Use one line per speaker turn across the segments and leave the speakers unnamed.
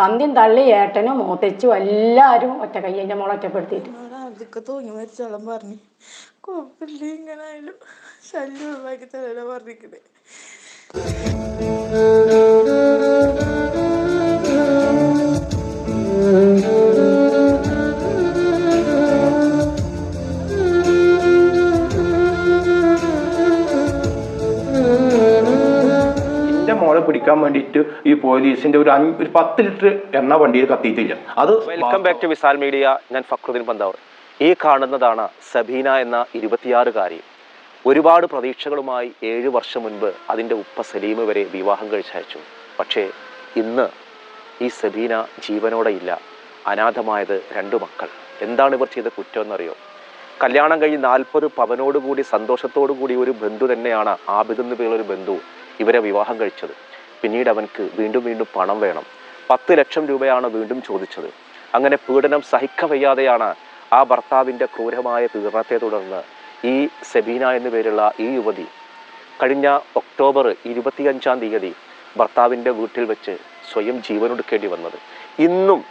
തന്തിയും തള്ളി ഏട്ടനും മൂത്തച്ചും എല്ലാവരും ഒറ്റ കൈ എന്റെ മോളെ ഒറ്റപ്പെടുത്തിയിട്ട്.
മോളെ പിടിക്കാൻ വേണ്ടിയിട്ട് ഈ പോലീസിന്റെ ഒരു ഒരു പത്ത് ലിറ്റർ എണ്ണ വണ്ടിയിൽ കത്തിയിട്ടില്ല. അത്
welcome back to Visal media ഞാൻ ഫക്രുദ്ദീൻ പന്താവർ ഈ കാണുന്നതാണ് സബീന എന്ന ഇരുപത്തിയാറുകാരി. ഒരുപാട് പ്രതീക്ഷകളുമായി ഏഴ് വർഷം മുൻപ് അതിന്റെ ഉപ്പ സലീം വരെ വിവാഹം കഴിച്ചയച്ചു. പക്ഷേ ഇന്ന് ഈ സബീന ജീവനോടെ ഇല്ല. അനാഥമായത് രണ്ടു മക്കൾ. എന്താണ് ഇവർ ചെയ്ത കുറ്റം എന്നറിയോ? കല്യാണം കഴിഞ്ഞ് നാൽപ്പത് പവനോടുകൂടി സന്തോഷത്തോടു കൂടി ഒരു ബന്ധു തന്നെയാണ് ആബിദ് എന്ന് പേരുള്ള ഒരു ബന്ധു ഇവരെ വിവാഹം കഴിച്ചത്. പിന്നീട് അവനക്ക് വീണ്ടും വീണ്ടും പണം വേണം. പത്ത് ലക്ഷം രൂപയാണ് വീണ്ടും ചോദിച്ചത്. അങ്ങനെ പീഡനം സഹിക്ക വയ്യാതെയാണ് ആ ഭർത്താവിന്റെ ക്രൂരമായ പീഡനത്തെ തുടർന്ന് ഈ സെബീന എന്നു പേരുള്ള ഈ യുവതി കഴിഞ്ഞ ഒക്ടോബർ ഇരുപത്തിയഞ്ചാം തീയതി ഭർത്താവിന്റെ വീട്ടിൽ വെച്ച് സ്വയം ജീവനൊടുക്കേണ്ടി വന്നത്. ഇന്നും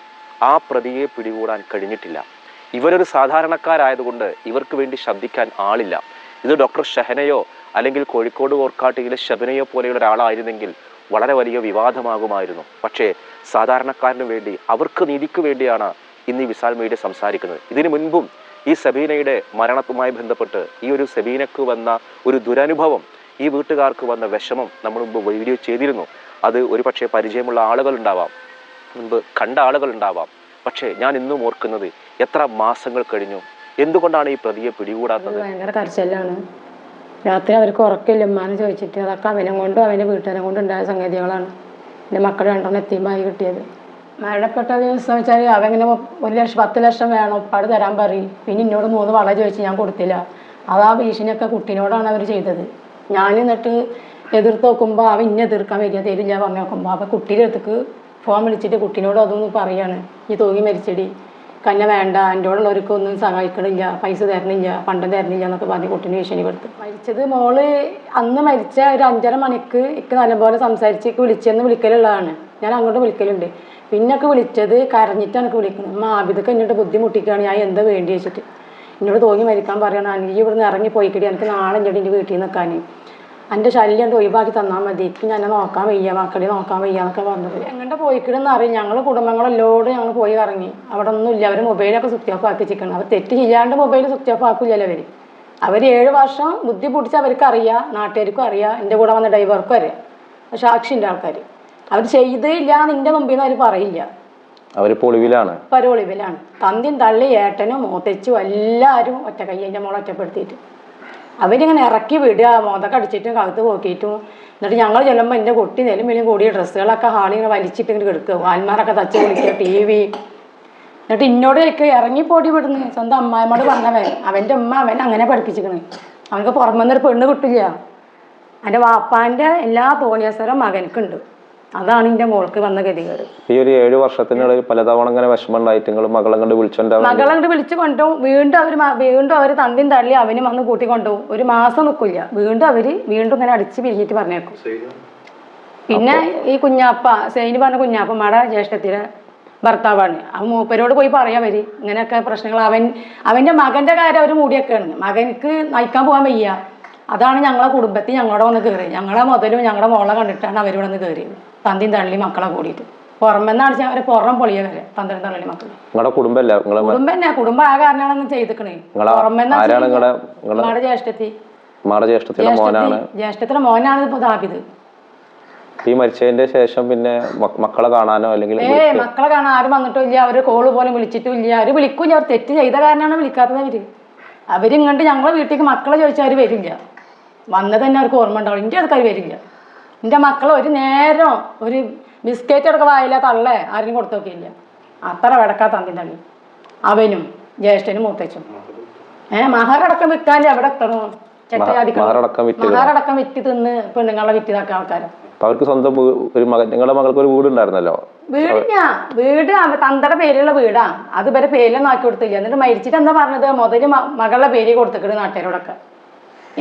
ആ പ്രതിയെ പിടികൂടാൻ കഴിഞ്ഞിട്ടില്ല. ഇവരൊരു സാധാരണക്കാരായതുകൊണ്ട് ഇവർക്ക് വേണ്ടി ശബ്ദിക്കാൻ ആളില്ല. ഇത് ഡോക്ടർ ഷഹനയോ അല്ലെങ്കിൽ കോഴിക്കോട് ഓർക്കാട്ടിയിലെ ശബനയോ പോലെയുള്ള ഒരാളായിരുന്നെങ്കിൽ വളരെ വലിയ വിവാദമാകുമായിരുന്നു. പക്ഷേ സാധാരണക്കാരന് വേണ്ടി അവർക്ക് നീതിക്ക് വേണ്ടിയാണ് ഇന്ന് ഈ വിശാൽ മീഡിയ സംസാരിക്കുന്നത്. ഇതിനു മുൻപും ഈ സബീനയുടെ മരണത്തുമായി ബന്ധപ്പെട്ട് ഈ ഒരു സബീനക്ക് വന്ന ഒരു ദുരനുഭവം ഈ വീട്ടുകാർക്ക് വന്ന വിഷമം നമ്മൾ മുമ്പ് വീഡിയോ ചെയ്തിരുന്നു. അത് ഒരു പക്ഷേ പരിചയമുള്ള ആളുകൾ ഉണ്ടാവാം. മുൻപ് കണ്ട ആളുകൾ ഉണ്ടാവാം. പക്ഷേ ഞാൻ ഇന്നും ഓർക്കുന്നത് എത്ര മാസങ്ങൾ കഴിഞ്ഞു? എന്തുകൊണ്ടാണ് ഈ പ്രതിയെ പിടികൂടാത്തത്?
രാത്രി അവർക്ക് ഉറക്കില്ല. ഉമ്മാനെ ചോദിച്ചിട്ട് അതൊക്കെ അവനെ കൊണ്ടും അവന്റെ വീട്ടുകാരെ കൊണ്ടും ഉണ്ടായ സംഗതികളാണ്. എന്റെ മക്കൾ രണ്ടെണ്ണം എത്തിയുമായി കിട്ടിയത്. മരണപ്പെട്ട ദിവസം വെച്ചാൽ അവങ്ങനെ ഒരു ലക്ഷം പത്ത് ലക്ഷം വേണം. ഒപ്പാട് തരാൻ പറയും. പിന്നെ എന്നോട് മൂന്ന് വള ചോദിച്ച് ഞാൻ കൊടുത്തില്ല. അത് ആ ഭീഷണിയൊക്കെ കുട്ടീനോടാണ് അവർ ചെയ്തത്. ഞാൻ എന്നിട്ട് എതിർത്ത് നോക്കുമ്പോൾ അവൻ ഇന്നെ എതിർക്കാൻ വരിക തരില്ല പറഞ്ഞു നോക്കുമ്പോൾ അപ്പോൾ കുട്ടിയുടെ അടുത്തേക്ക് ഫോൺ വിളിച്ചിട്ട് കുട്ടീനോട് അതൊന്ന് പറയാണ്. ഈ തൂങ്ങി മരിച്ചടി. കന്നെ വേണ്ട എന്റെ ഉള്ളവർക്ക് ഒന്നും സഹായിക്കണില്ല പൈസ തരണില്ല പണ്ടം തരണില്ല എന്നൊക്കെ പറഞ്ഞ് കുട്ടീനെ കൊടുത്തു മരിച്ചത് മോൾ അന്ന് മരിച്ച ഒരു അഞ്ചര മണിക്ക് ഇക്ക് നല്ലപോലെ സംസാരിച്ച് ഇക്ക് വിളിച്ചെന്ന് വിളിക്കലുള്ളതാണ്. ഞാൻ അങ്ങോട്ട് വിളിക്കലുണ്ട്. പിന്നൊക്കെ വിളിച്ചത് കരഞ്ഞിട്ടാണ് എനിക്ക് വിളിക്കുന്നത്. അമ്മ ആബിദൊക്കെ എന്നോട് ബുദ്ധിമുട്ടിക്കുകയാണ് ഞാൻ എന്താ വേണ്ടി വെച്ചിട്ട് എന്നോട് തോന്നി മരിക്കാൻ പറയണം. എനിക്ക് ഇവിടുന്ന് ഇറങ്ങി പോയിക്കിടി എനിക്ക് നാളെ എന്റെ വീട്ടിൽ നിൽക്കാൻ. എന്റെ ശല്യം കൊണ്ട് ഒഴിവാക്കി തന്നാൽ മതി. എനിക്ക് ഞാൻ നോക്കാൻ വയ്യ മക്കളെ നോക്കാൻ വയ്യ എന്നൊക്കെ പറഞ്ഞത്. എങ്ങോട്ട് പോയിക്കിടുന്ന അറിയാം ഞങ്ങൾ കുടുംബങ്ങളെല്ലോടും ഞങ്ങൾ പോയി ഇറങ്ങി അവിടെ ഒന്നുമില്ല അവർ മൊബൈലൊക്കെ സ്വിച്ച് ഓഫ് ആക്കി വെച്ചിരിക്കണം അവർ തെറ്റ് ചെയ്യാണ്ട് മൊബൈൽ സ്വിച്ച് ഓഫ് ആക്കില്ലല്ലോ അവർ അവർ ഏഴ് വർഷം ബുദ്ധി പൊടിച്ച് അവർക്ക് അറിയാം നാട്ടുകാർക്കും അറിയാം എന്റെ കൂടെ വന്ന ഡ്രൈവർക്കും അറിയാം. സാക്ഷിന്റെ ആൾക്കാർ അവർ ചെയ്തില്ല നിന്റെ മുമ്പിൽ നിന്ന് അവർ പറയില്ല.
അവരിപ്പോൾ ഒളിവിലാണ്
പരോളിവിലാണ്. തന്തിയും തള്ളി ഏട്ടനും മൂത്തച്ചും എല്ലാവരും ഒറ്റ കൈ എന്റെ മോളെ ഒറ്റപ്പെടുത്തിയിട്ട്. അവരിങ്ങനെ ഇറക്കി വിടുക മോതൊക്കെ അടിച്ചിട്ടും കഴുത്ത് പോക്കിയിട്ടും. എന്നിട്ട് ഞങ്ങൾ ചെല്ലുമ്പോൾ എന്റെ കുട്ടി നെലും വെളിയും കൂടിയ ഡ്രസ്സുകളൊക്കെ ഹാളിൽ ഇങ്ങനെ വലിച്ചിട്ട് ഇങ്ങനെ കിടക്കുക. വാൽമാരൊക്കെ തച്ച് വിളിക്കുക ടി വി. എന്നിട്ട് ഇന്നോട് ചോദിക്കുക ഇറങ്ങിപ്പോടി വിടുന്നു സ്വന്തം അമ്മായിമ്മോട് പറഞ്ഞവൻ അവന്റെ അമ്മ അവൻ അങ്ങനെ പഠിപ്പിച്ചിരിക്കണേ അവനക്ക് പുറമെന്നൊരു പെണ്ണ് കിട്ടില്ല. എന്റെ വാപ്പാന്റെ എല്ലാ തോന്നിയസരം മകനക്കുണ്ട് അതാണ് എന്റെ മോൾക്ക് വന്ന ഗതികേട്.
ഈ ഒരു ഏഴ് വർഷത്തിനിടയിൽ പലതവണ ഇങ്ങനെ വിഷമം ഉണ്ടായിട്ട് നിങ്ങൾ മകളെ കണ്ട് വിളിച്ചോണ്ടാവും
മകളെ കണ്ട് വിളിച്ചു കൊണ്ടുപോകും. വീണ്ടും അവർ വീണ്ടും അവർ തന്തിയും തള്ളി അവനും വന്ന് കൂട്ടി കൊണ്ടുപോകും. ഒരു മാസം നിൽക്കില്ല. വീണ്ടും അവർ വീണ്ടും ഇങ്ങനെ അടിച്ച് പിരിഞ്ഞിട്ട് പറഞ്ഞേക്കും. പിന്നെ ഈ കുഞ്ഞാപ്പ സൈനി പറഞ്ഞ കുഞ്ഞാപ്പ മട ജ്യേഷ്ഠത്തിലെ ഭർത്താവാണ്. ആ മൂപ്പരോട് പോയി പറയാൻ വരി ഇങ്ങനെയൊക്കെ പ്രശ്നങ്ങൾ. അവൻ അവന്റെ മകന്റെ കാര്യം അവർ മൂടിയൊക്കെയാണ് മകനിക്ക് നയിക്കാൻ പോകാൻ വയ്യ. അതാണ് ഞങ്ങളെ കുടുംബത്തിൽ ഞങ്ങളുടെ വന്ന് കയറി ഞങ്ങളെ മുതലും ഞങ്ങളുടെ മോളെ കണ്ടിട്ടാണ് അവരിവിടെ വന്ന് കയറിയത് തന്തിയും തള്ളി മക്കളെ കൂടിയിട്ട്. പുറമെന്നാണ് വെച്ചാൽ അവരെ പുറം പൊളിയ വരെ പന്ത്രണ്ട് തള്ളി മക്കൾ
നിങ്ങളുടെ കുടുംബമല്ല?
കുടുംബം തന്നെ കുടുംബം ആ കാരണമാണ് ചെയ്തിക്കണേ. പുറമെന്നാണ് ജ്യേഷ്ഠത്തി.
ജ്യേഷ്ഠത്തിന്റെ മോനാണ്.
ഇപ്പൊ ദാപിത്
ഈ മരിച്ചതിന്റെ ശേഷം പിന്നെ മക്കളെ കാണാനോ അല്ലെങ്കിൽ
ഏ മക്കളെ കാണാൻ ആരും വന്നിട്ടും ഇല്ല അവർ കോൾ പോലും വിളിച്ചിട്ടും ഇല്ല അവർ വിളിക്കൂല അവർ തെറ്റ് ചെയ്ത കാരണമാണ് വിളിക്കാത്തത് അവർ. അവരിങ്ങോട്ട് ഞങ്ങളെ വീട്ടിലേക്ക് മക്കളെ ചോദിച്ചാൽ അവർ വരില്ല. വന്നത് തന്നെ അവർക്ക് ഓർമ്മ ഉണ്ടാവും എന്റെ ആൾക്കാർ വരില്ല. എന്റെ മക്കൾ ഒരു നേരം ഒരു ബിസ്ക്കറ്റ് ഒക്കെ വായില്ല തള്ളേ ആരും കൊടുത്തു നോക്കിയില്ല? അത്ര വിടക്കാ തന്തി തള്ളി. അവനും ജ്യേഷ്ഠനും മൂത്തച്ചും ഏ മഹാരടക്കം വിൽക്കാൻ എവിടെ എത്തണോ?
മഹാരടക്കം വിറ്റ്
തിന്ന്. പെണ്ണുങ്ങളെ വിറ്റ് ആൾക്കാരാ.
അപ്പൊ അവർക്ക് സ്വന്തം ഒരു മകൻ നിങ്ങളുടെ മകൾക്ക് ഒരു വീട് ഉണ്ടായിരുന്നല്ലോ
വീടിനാ വീട് തന്തയുടെ പേരിലുള്ള വീടാ. അത് ഇവരെ പേരിലൊന്നും ആക്കി കൊടുത്തില്ല. എന്നിട്ട് മരിച്ചിട്ട് എന്താ പറഞ്ഞത്? മുതൽ മകളുടെ പേര് കൊടുത്തിട്ട് നാട്ടുകാരോടൊക്കെ.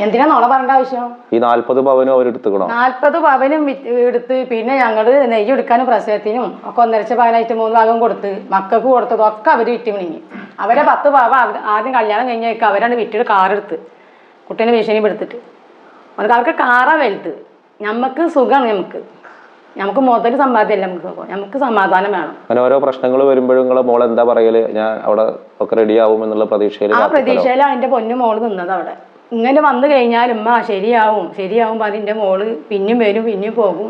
എന്തിനാ നോള പറഞ്ഞ ആവശ്യം?
ഈ നാല്പത് പവനും അവരെടുത്തുക്കണോ
നാല്പത് പവനും എടുത്ത് പിന്നെ ഞങ്ങൾ നെയ്യ് എടുക്കാനും പ്രസവത്തിനും ഒക്കെ ഒന്നരച്ച പവനായിട്ട് മൂന്ന് ഭാഗം കൊടുത്ത് മക്കൾക്ക് കൊടുത്തതും ഒക്കെ അവർ വിറ്റ് മിണിങ്ങി അവരെ പത്ത് പവ ആദ്യം കല്യാണം കഴിഞ്ഞേക്ക് അവരാണ് വിറ്റിട്ട് കാറെടുത്ത് കുട്ടീനെ ഭീഷണി എടുത്തിട്ട് അവർക്ക് അവർക്ക് കാറാ വലുത്. ഞമ്മക്ക് സുഖമാണ് നമുക്ക് നമുക്ക് മുതൽ സമ്പാദ്യമല്ല നമുക്ക് നമുക്ക് സമാധാനം വേണം.
അങ്ങനെ ഓരോ പ്രശ്നങ്ങൾ വരുമ്പോഴും നിങ്ങളെ മോൾ എന്താ പറയൽ? ഞാൻ അവിടെ ഒക്കെ റെഡി ആവും എന്നുള്ള പ്രതീക്ഷയിൽ
ആ പ്രതീക്ഷയിലാണ് എന്റെ പൊന്നു മോൾ നിന്നത് അവിടെ. ഇങ്ങനെ വന്നു കഴിഞ്ഞാൽ ഉമ്മ ശരിയാവും. ശരിയാവും അതിന്റെ മോൾ പിന്നെയും വരും പിന്നെയും പോകും.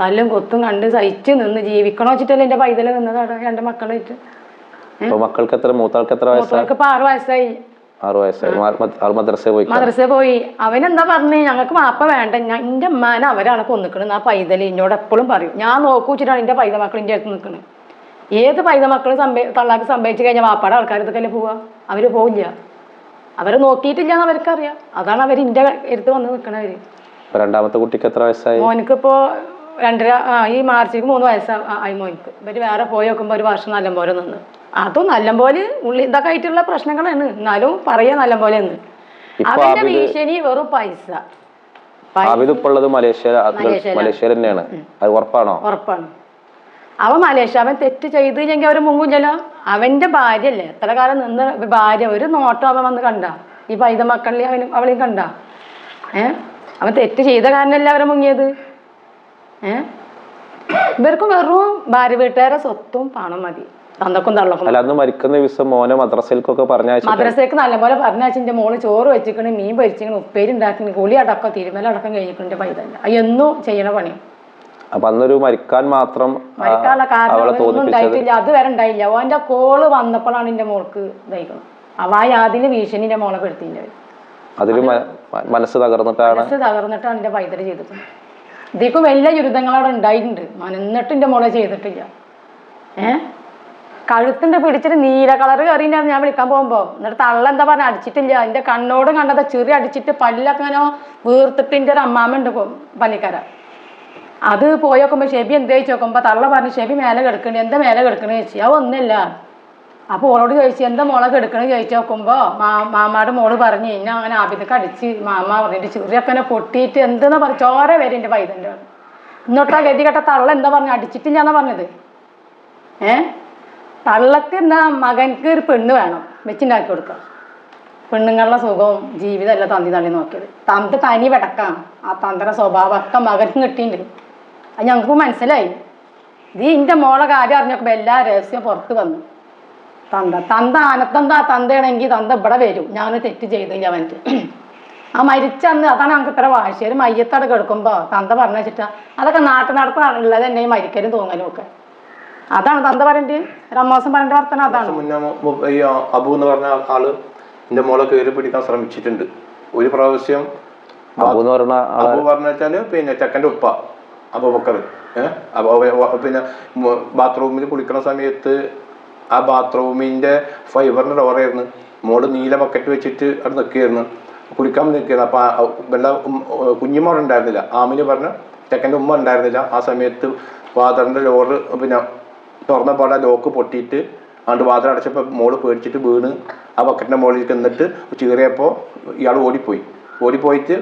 നല്ല കൊത്തും കണ്ട് സഹിച്ച് നിന്ന് ജീവിക്കണോ വെച്ചിട്ടല്ലേ എന്റെ പൈതൽ നിന്നത് അവിടെ രണ്ട് മക്കളായിട്ട്
മക്കൾക്ക് എത്ര മൂത്താൾക്ക് എത്ര
മൂത്തവർക്ക് ഇപ്പൊ ആറ് വയസ്സായി.
ആറു വയസ്സായി. മദ്രസ പോയി
മദ്രസ പോയി. അവനെന്താ പറഞ്ഞു? ഞങ്ങൾക്ക് മാപ്പ വേണ്ട. ഞാൻ എന്റെ ഉമ്മാനെ അവരാണ് കൊന്നിക്കണെന്ന് ആ പൈതൽ എന്നോട് എപ്പോഴും പറയും. ഞാൻ നോക്കൂ വെച്ചിട്ടാണ് എന്റെ പൈത മക്കൾ എന്റെ അടുത്ത് നിൽക്കുന്നത് ഏത് പൈത മക്കൾ സംഭവ തള്ളാക്ക് സംഭവിച്ചു കഴിഞ്ഞാൽ വാപ്പാടെ ആൾക്കാർ ഇതൊക്കെ പോവുക അവർ പോവില്ല. അവരെ നോക്കിയിട്ടില്ല എന്ന് അവർക്കറിയാം. അതാണ് അവർ എന്റെ അടുത്ത് വന്ന് നിൽക്കണവര്
രണ്ടാമത്തെ കുട്ടിക്ക് എത്ര വയസ്സായി?
മോനിക്ക് ഇപ്പോ രണ്ടര ആ, ഈ മാർച്ചിക്ക് മൂന്ന് വയസ്സായി ആ, ആയി മോനിക്ക്. ഇവർ വേറെ പോയി നോക്കുമ്പോൾ ഒരു വർഷം നല്ലപോലെ നിന്ന്. അതും നല്ലപോലെ ഉള്ളി ഇതൊക്കെ ആയിട്ടുള്ള പ്രശ്നങ്ങളാണ്. എന്നാലും പറയാ നല്ലപോലെ എന്ന്
ഇപ്പൊ
അവന്റെ
ആബിദ്
ഭീഷണി വെറും പൈസ. പൈ-
ആബിദ് ഇപ്പോൾ ഉള്ളത് മലേഷ്യ
മലേഷ്യയിലാണ്.
മലേഷ്യയിൽ തന്നെയാണ്. അത് ഉറപ്പാണോ?
ഉറപ്പാണ്. അവൻ മലേഷ്യ അവൻ തെറ്റ് ചെയ്തില്ലെങ്കിൽ അവർ മുങ്ങില്ലല്ലോ? അവന്റെ ഭാര്യ അല്ലേ എത്ര കാലം നിന്ന് ഭാര്യ ഒരു നോട്ടം അവൻ വന്ന് കണ്ട. ഈ പൈത മക്കളിലെ അവനും അവളെയും കണ്ട. ഏ? അവൻ തെറ്റ് ചെയ്ത കാരണമല്ല അവരെ മുങ്ങിയത്? ഏ? ഇവർക്ക് വെറും ഭാര്യ വീട്ടുകാരെ സ്വത്തും പണം മതി. തള്ളക്കും.
അല്ല അന്ന് മരിക്കുന്ന ദിവസം മോനെ മദ്രസയിലേക്കൊക്കെ പറഞ്ഞയച്ചു
മദ്രസയ്ക്ക് നല്ലപോലെ പറഞ്ഞാച്ചിന്റെ മോൾ ചോറ് വെച്ചിക്കണ് മീൻ പൊരിച്ചിക്കണ് ഉപ്പേരി ഉണ്ടാക്കണ കുളി അടക്കം തിരുമല അടക്കം കഴിഞ്ഞിട്ടുണ്ട് പൈതല്ല എന്നും ചെയ്യണ പണി
അപ്പൊ അന്നൊരു മരിക്കാൻ മാത്രം
മരിക്കാനുള്ള കാരണം
അവളെ തോന്നിപ്പിച്ചത്
അത് വരെ ഉണ്ടായില്ല. ഓന്റെ കോൾ വന്നപ്പോഴാണ് എന്റെ മോൾക്ക് ഇതായിക്കണം അവ ആ യാതിന് ഭീഷണി എന്റെ മോളെ പെടുത്തിന്റെ
അതിൽ മനസ്സ് തകർന്നിട്ടാണ്
മനസ്സ് തകർന്നിട്ടാണ് എന്റെ പൈതൽ ചെയ്തത്. ഇതിക്ക് എല്ലാ ദുരിതങ്ങൾ അവിടെ ഉണ്ടായിട്ടുണ്ട്. മനന്നിട്ട് എന്റെ മോളെ ചെയ്തിട്ടില്ല. ഏ? കഴുത്തിന്റെ പിടിച്ചിട്ട് നീല കളർ കയറിയിട്ടാണ് ഞാൻ വിളിക്കാൻ പോകുമ്പോ എന്നിട്ട് തള്ള എന്താ പറഞ്ഞ? അടിച്ചിട്ടില്ല. എന്റെ കണ്ണോട് കണ്ടത് ചെറിയ അടിച്ചിട്ട് പല്ലൊക്കെ ഇങ്ങനെ വീർത്തിട്ട് എന്റെ ഒരു അമ്മാമ്മ ഉണ്ട് പള്ളിക്കാര. അത് പോയി നോക്കുമ്പോൾ ഷെബി എന്താ ചോദിച്ചു നോക്കുമ്പോൾ തള്ള പറഞ്ഞു ഷെബി മേലെ കിടക്കണേ എന്താ മേലെ കിടക്കണേ? ചോദിച്ചു. അത് ഒന്നുമില്ല. അപ്പോൾ ഓളോട് ചോദിച്ചു എന്താ മോളെ കിടക്കണേ? ചോദിച്ചു നോക്കുമ്പോൾ മാ മാമാടെ മോൾ പറഞ്ഞു എന്നെ അങ്ങനെ ആബിദക്ക് അടിച്ച് മാമ പറഞ്ഞിട്ട് ചെറിയൊക്കെ എന്നെ പൊട്ടിയിട്ട് എന്തെന്നാ പറഞ്ഞു ചോര വരെ എന്റെ പൈതന്റെ എന്നിട്ടാ ഗതി കേട്ട തള്ള എന്താ പറഞ്ഞു? അടിച്ചിട്ടില്ലാന്നാ പറഞ്ഞത്. ഏ? തള്ളക്ക് എന്നാ മകൻക്ക് ഒരു പെണ്ണ് വേണം വെച്ചുണ്ടാക്കി കൊടുക്കാം. പെണ്ണുങ്ങളുടെ സുഖവും ജീവിതമല്ല തന്തി തള്ളി നോക്കിയത്. തന്ത തനി വിടക്കാം ആ തന്തര സ്വഭാവമൊക്കെ മകൻ കിട്ടിയിട്ടുണ്ട്. അത് ഞങ്ങൾക്ക് മനസ്സിലായി. ഇത് എന്റെ മോളെ കാര്യം അറിഞ്ഞപ്പോൾ എല്ലാ രഹസ്യവും പുറത്ത് വന്നു. തന്ത തന്ത ആനത്തന്ത തന്തയാണെങ്കിൽ തന്ത ഇവിടെ വരും. ഞാൻ തെറ്റ് ചെയ്തില്ല അവന്റെ ആ മരിച്ചന്ന് അതാണ് ഞങ്ങൾക്ക് ഇത്ര വാശി ഒരു മയ്യത്തട കിടക്കുമ്പോൾ തന്ത പറഞ്ഞു വെച്ചിട്ടാ അതൊക്കെ നാട്ടു നടപ്പുള്ളത് തന്നെ ഈ മരിക്കലും തോന്നലും ഒക്കെ. അതാണ് തന്ത പറയേണ്ടി? റമോസം പറയേണ്ട വർത്തനം അതാണ്.
ഈ അബു എന്ന് പറഞ്ഞ ആൾ എന്റെ മോളെ കയറി പിടിക്കാൻ ശ്രമിച്ചിട്ടുണ്ട്. ഒരു പ്രാവശ്യം
അബു എന്ന് പറഞ്ഞ ആളെ
അബു പറഞ്ഞ പിന്നെ ചെക്കന്റെ ഉപ്പ. അബൂബക്കർ പിന്നെ ബാത്റൂമിൽ കുളിക്കണ സമയത്ത് ആ ബാത്റൂമിന്റെ ഫൈബറിന്റെ ഡോറായിരുന്നു മോൾ നീല ബക്കറ്റ് വെച്ചിട്ട് അവിടെ നിൽക്കുകയായിരുന്നു. കുളിക്കാൻ നിൽക്കുകയായിരുന്നു. അപ്പം വല്ല കുഞ്ഞുമോൾ ഉണ്ടായിരുന്നില്ല. ആമിന് പറഞ്ഞ ചെക്കന്റെ ഉമ്മ ഉണ്ടായിരുന്നില്ല. ആ സമയത്ത് ഫാദറിന്റെ ഡോറ് പിന്നെ തുറന്ന പാടെ ലോക്ക് പൊട്ടിയിട്ട് അതുകൊണ്ട് വാതിൽ അടച്ചപ്പോൾ മോൾ പേടിച്ചിട്ട് വീണ് ആ ബക്കറ്റിന്റെ മുകളിൽ നിന്നിട്ട് ചീറിയപ്പോൾ ഇയാൾ ഓടിപ്പോയി. ഓടിപ്പോയിട്ട്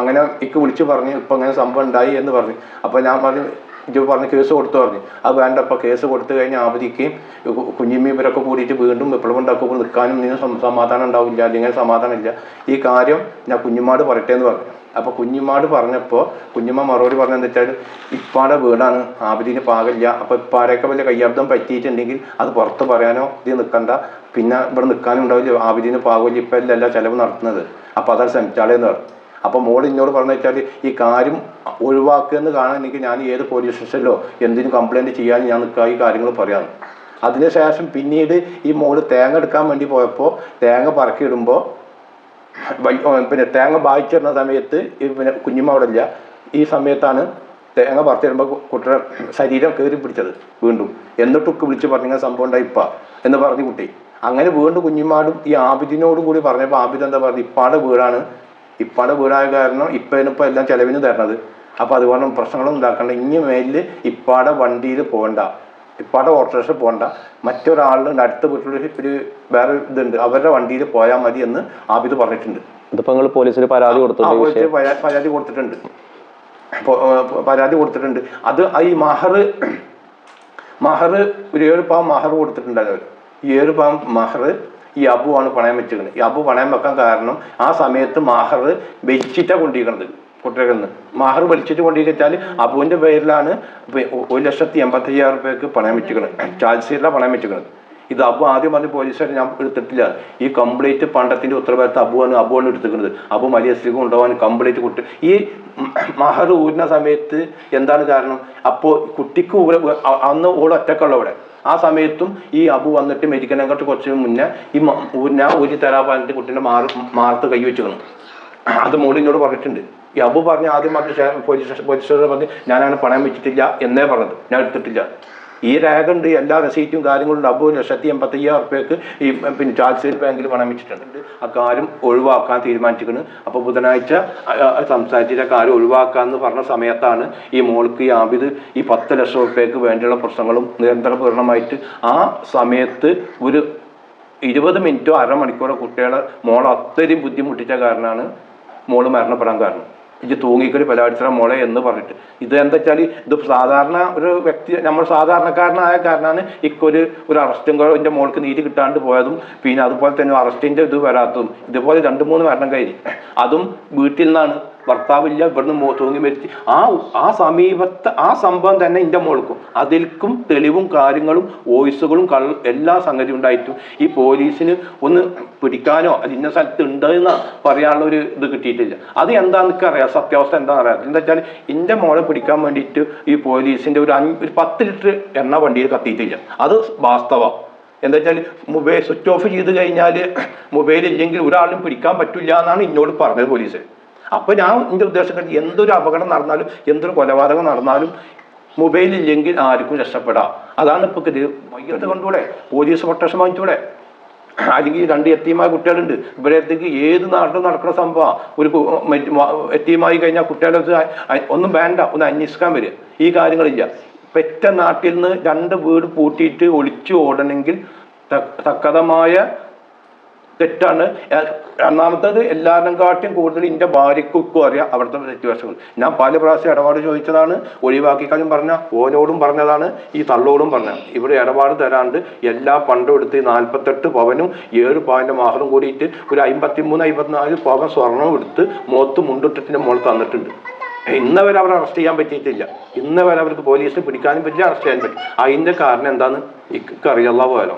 അങ്ങനെ ഇക്ക് വിളിച്ച് പറഞ്ഞു ഇപ്പം അങ്ങനെ സംഭവം ഉണ്ടായി എന്ന് പറഞ്ഞു. അപ്പോൾ ഞാൻ പറഞ്ഞു ഇജ് പറഞ്ഞ് കേസ് കൊടുത്തു പറഞ്ഞു. അത് വേണ്ട അപ്പം കേസ് കൊടുത്തു കഴിഞ്ഞാൽ ആവതിക്കുകയും കുഞ്ഞിമ്മി ഇവരൊക്കെ കൂടിയിട്ട് വീണ്ടും വിപ്ലവം ഉണ്ടാക്കുമ്പോൾ നിൽക്കാനും നിന്ന് സമാധാനം ഉണ്ടാവില്ല അല്ലെങ്കിൽ സമാധാനം ഇല്ല. ഈ കാര്യം ഞാൻ കുഞ്ഞുമാട് പറയട്ടെ എന്ന് പറഞ്ഞു. അപ്പോൾ കുഞ്ഞുമാട് പറഞ്ഞപ്പോൾ കുഞ്ഞുമ്മ മറുപടി പറഞ്ഞെന്ന് വെച്ചാൽ ഇപ്പാടെ വീടാണ് ആബിദിന് പാകില്ല അപ്പോൾ ഇപ്പാരൊക്കെ വലിയ കയ്യാബ്ദം പറ്റിയിട്ടുണ്ടെങ്കിൽ അത് പുറത്ത് പറയാനോ ഇത് നിൽക്കണ്ട. പിന്നെ ഇവിടെ നിൽക്കാനും ഉണ്ടാവില്ല. ആബിദിന് പാകില്ല ഇപ്പം അല്ല ചിലവ് നടത്തുന്നത്. അപ്പോൾ അതാണ് ശ്രമിച്ചാളേന്ന് പറഞ്ഞു. അപ്പോൾ മോൾ എന്നോട് പറഞ്ഞു വെച്ചാൽ ഈ കാര്യം ഒഴിവാക്കുക എന്ന് എനിക്ക് ഞാൻ ഏത് പോലീസ് സ്റ്റേഷനിലോ എന്തിനും കംപ്ലൈന്റ് ചെയ്യാൻ ഞാൻ നിൽക്കുക ഈ കാര്യങ്ങൾ പറയാമെന്ന് അതിനുശേഷം പിന്നീട് ഈ മോൾ തേങ്ങ എടുക്കാൻ വേണ്ടി പോയപ്പോൾ തേങ്ങ പറക്കിയിടുമ്പോൾ പിന്നെ തേങ്ങ വായിച്ചിരുന്ന സമയത്ത് ഈ പിന്നെ കുഞ്ഞുമ്മ അവിടെ ഇല്ല. ഈ സമയത്താണ് തേങ്ങ പറിച്ചിടുമ്പോൾ കുട്ടിയുടെ ശരീരം കയറി പിടിച്ചത് വീണ്ടും. എന്നിട്ടൊക്കെ വിളിച്ച് പറഞ്ഞ സംഭവം ഉണ്ടായി ഇപ്പ എന്ന് പറഞ്ഞു കുട്ടി. അങ്ങനെ വീണ്ടും കുഞ്ഞിമാടും ഈ ആബിദിനോടും കൂടി പറഞ്ഞപ്പോൾ ആബിദ് എന്താ പറഞ്ഞു ഇപ്പാടെ വീടാണ്. ഇപ്പാടെ വീടായ കാരണം ഇപ്പനിപ്പോൾ എല്ലാം ചിലവിന് തരണത്. അപ്പോൾ അതുകൊണ്ട് പ്രശ്നങ്ങളും ഉണ്ടാക്കണ്ട. ഇനി മേലിൽ ഇപ്പാടെ വണ്ടിയിൽ പോകണ്ട. ഇപ്പാടെ ഓട്ടോറിക്ഷ പോകണ്ട. മറ്റൊരാളുടെ അടുത്ത വീട്ടിൽ ഒരു വേറെ ഇതുണ്ട്. അവരുടെ വണ്ടിയിൽ പോയാൽ മതി എന്ന് ആബിദ് പറഞ്ഞിട്ടുണ്ട്.
ഇതിപ്പോൾ നിങ്ങൾ പോലീസിന് പരാതി കൊടുത്തു
പരാതി കൊടുത്തിട്ടുണ്ട്. പരാതി കൊടുത്തിട്ടുണ്ട്. അത് ഈ മഹർ മഹർ ഒരു ഏഴ് പാവം മഹർ കൊടുത്തിട്ടുണ്ടായിരുന്നു. ഈ ഏഴ് പാവം മഹർ ഈ അബുവാണ് പണയം വെച്ചിരിക്കുന്നത്. ഈ അബു പണയം വെക്കാൻ കാരണം ആ സമയത്ത് മഹർ വെച്ചിട്ട കൊണ്ടിരിക്കുന്നത് കുട്ടികളിൽ നിന്ന് മഹർ വലിച്ചിട്ട് കൊണ്ടിരിച്ചാൽ അബുവിന്റെ പേരിലാണ് ഒരു ലക്ഷത്തി എൺപത്തി അയ്യായിരം റുപ്യക്ക് പണയം വെച്ചിരിക്കുന്നത്. ചാൽസീറിലാണ് പണയം വെച്ചിരിക്കുന്നത്. ഇത് അബു ആദ്യം പറഞ്ഞ് പോലീസുകാർ ഞാൻ എടുത്തിട്ടില്ല. ഈ കംപ്ലീറ്റ് പണ്ടത്തിന്റെ ഉത്തരവാദിത്തം അബുവാണ് അബുവാണ് എടുത്തിരിക്കുന്നത്. അബു മരിയസ്ലിക്ക് കൊണ്ടുപോകാൻ കംപ്ലീറ്റ് കുട്ടി ഈ മഹർ ഊരുന്ന സമയത്ത് എന്താണ് കാരണം? അപ്പോൾ കുട്ടിക്ക് അന്ന് ഓട് ഒറ്റക്കുള്ള അവിടെ. ആ സമയത്തും ഈ അബു വന്നിട്ട് മെഡിക്കലിനെക്കാട്ട് കുറച്ച് മുന്നേ ഈ ഞാൻ ഊരി തരാ പറഞ്ഞിട്ട് കുട്ടീന്റെ മാർ മാർത്ത് കൈ വെച്ചിരുന്നു. അത് മോളിനോട് പറഞ്ഞിട്ടുണ്ട്. ഈ അബു പറഞ്ഞ ആദ്യം സ്റ്റേ- പോലീസ് സ്റ്റേഷൻ പോലീസ് സ്റ്റേഷനിൽ പറഞ്ഞ് ഞാനങ്ങനെ പണയം വെച്ചിട്ടില്ല എന്നേ പറഞ്ഞത്. ഞാൻ എടുത്തിട്ടില്ല. ഈ രേഖ ഉണ്ട് എല്ലാ റെസീറ്റും കാര്യങ്ങളും ഉണ്ട്. അബു ഒരു ലക്ഷത്തി എൺപത്തി അയ്യായിരം റുപ്യക്ക് ഈ പിന്നെ ചാർജ് ബാങ്കിൽ പണം വെച്ചിട്ടുണ്ട് ആ കാര്യം ഒഴിവാക്കാൻ തീരുമാനിച്ചിരിക്കുന്നത് അപ്പോൾ ബുധനാഴ്ച സംസാരിച്ചിട്ട് കാര്യം ഒഴിവാക്കാന്ന് പറഞ്ഞ സമയത്താണ് ഈ മോൾക്ക് ഈ ആബിദ് ഈ പത്ത് ലക്ഷം റുപ്യക്ക് വേണ്ടിയുള്ള പ്രശ്നങ്ങളും നിരന്തര പൂർണമായിട്ട് ആ സമയത്ത് ഒരു ഇരുപത് മിനിറ്റോ അരമണിക്കൂറോ കുട്ടികളെ മോളെ അത്രയും ബുദ്ധിമുട്ടിച്ച കാരണമാണ് മോൾ മരണപ്പെടാൻ കാരണം. ഇത് തൂങ്ങിക്കൊരു പലാടിച്ചിറ മോളെ എന്ന് പറഞ്ഞിട്ട്. ഇത് എന്താ വെച്ചാൽ ഇത് സാധാരണ ഒരു വ്യക്തി നമ്മൾ സാധാരണക്കാരനായ കാരണമാണ് ഇക്കൊരു ഒരു അറസ്റ്റും എന്റെ മോൾക്ക് നീതി കിട്ടാണ്ട് പോയതും പിന്നെ അതുപോലെ തന്നെ അറസ്റ്റിന്റെ ഇത് വരാത്തതും. ഇതുപോലെ രണ്ട് മൂന്ന് മരണം കഴിഞ്ഞു. അതും വീട്ടിൽ നിന്നാണ് ഭർത്താവില്ല ഇവിടുന്ന് തൂങ്ങി മരിച്ച്. ആ ആ സമീപത്തെ ആ സംഭവം തന്നെ എന്റെ മോൾക്കും. അതിൽക്കും തെളിവും കാര്യങ്ങളും വോയിസുകളും കള്ള എല്ലാ സംഗതി ഉണ്ടായിട്ടും. ഈ പോലീസിന് ഒന്ന് പിടിക്കാനോ അത് ഇന്ന സ്ഥലത്ത് ഉണ്ട് എന്ന് പറയാനുള്ള ഒരു ഇത് കിട്ടിയിട്ടില്ല. അത് എന്താണെന്നൊക്കെ അറിയാം. സത്യാവസ്ഥ എന്താണെന്ന് അറിയാം. എന്താ വെച്ചാൽ എന്റെ മോളെ പിടിക്കാൻ വേണ്ടിയിട്ട് ഈ പോലീസിന്റെ ഒരു അഞ്ച് ഒരു പത്ത് ലിറ്റർ എണ്ണ വണ്ടിയിൽ കത്തിയിട്ടില്ല. അത് വാസ്തവം. എന്താ വെച്ചാൽ മൊബൈൽ സ്വിച്ച് ഓഫ് ചെയ്ത് കഴിഞ്ഞാൽ മൊബൈൽ ഇല്ലെങ്കിൽ ഒരാളും പിടിക്കാൻ പറ്റില്ല എന്നാണ് എന്നോട് പറഞ്ഞത് പോലീസ്. അപ്പോൾ ഞാൻ എന്റെ ഉദ്ദേശം കഴിഞ്ഞ് എന്തൊരു അപകടം നടന്നാലും എന്തൊരു കൊലപാതകം നടന്നാലും മൊബൈൽ ഇല്ലെങ്കിൽ ആർക്കും രക്ഷപ്പെടാം. അതാണ് ഇപ്പോൾ ഇത് വൈകിട്ട് കണ്ടൂടെ? പോലീസ് പ്രൊട്ടക്ഷൻ വാങ്ങിച്ചൂടെ? അല്ലെങ്കിൽ രണ്ട് എത്തിയമായ കുട്ടികളുണ്ട്. ഇവരെ എത്തിക്ക് ഏത് നാട്ടിലും നടക്കുന്ന സംഭവം ഒരു എത്തിയമായി കഴിഞ്ഞാൽ കുട്ടികളെ ഒന്നും വേണ്ട. ഒന്ന് അന്വേഷിക്കാൻ വരിക. ഈ കാര്യങ്ങളില്ല. പെറ്റ നാട്ടിൽ നിന്ന് രണ്ട് വീട് പൂട്ടിയിട്ട് ഒളിച്ചു ഓടണമെങ്കിൽ തക്കതമായ തെറ്റാണ്. രണ്ടാമത്തത് എല്ലാവരും കാട്ടിയും കൂടുതൽ എന്റെ ഭാര്യക്കും അറിയാം അവിടുത്തെ വ്യത്യാസങ്ങൾ. ഞാൻ പല പ്രാവശ്യം ഇടപാട് ചോദിച്ചതാണ്. ഒഴിവാക്കിക്കാളും പറഞ്ഞ ഓനോടും പറഞ്ഞതാണ് ഈ തള്ളോടും പറഞ്ഞത് ഇവിടെ ഇടപാട് തരാണ്ട് എല്ലാ പണ്ടും എടുത്ത് നാൽപ്പത്തെട്ട് പവനും ഏഴ് പവന്റെ മാഹറും കൂടിയിട്ട് ഒരു അമ്പത്തി മൂന്ന് അമ്പത്തിനാല് പവൻ സ്വർണവും എടുത്ത് മുഖത്ത് മുണ്ടിട്ടിട്ട് മുകളിൽ തന്നിട്ടുണ്ട്. ഇന്നവരെ അവരെ അറസ്റ്റ് ചെയ്യാൻ പറ്റിയിട്ടില്ല. ഇന്നവരെ അവർക്ക് പോലീസിന് പിടിക്കാനും പറ്റില്ല അറസ്റ്റ് ചെയ്യാൻ പറ്റും അതിന്റെ കാരണം എന്താണ് ഇക്കറിയാവുക പോയാലോ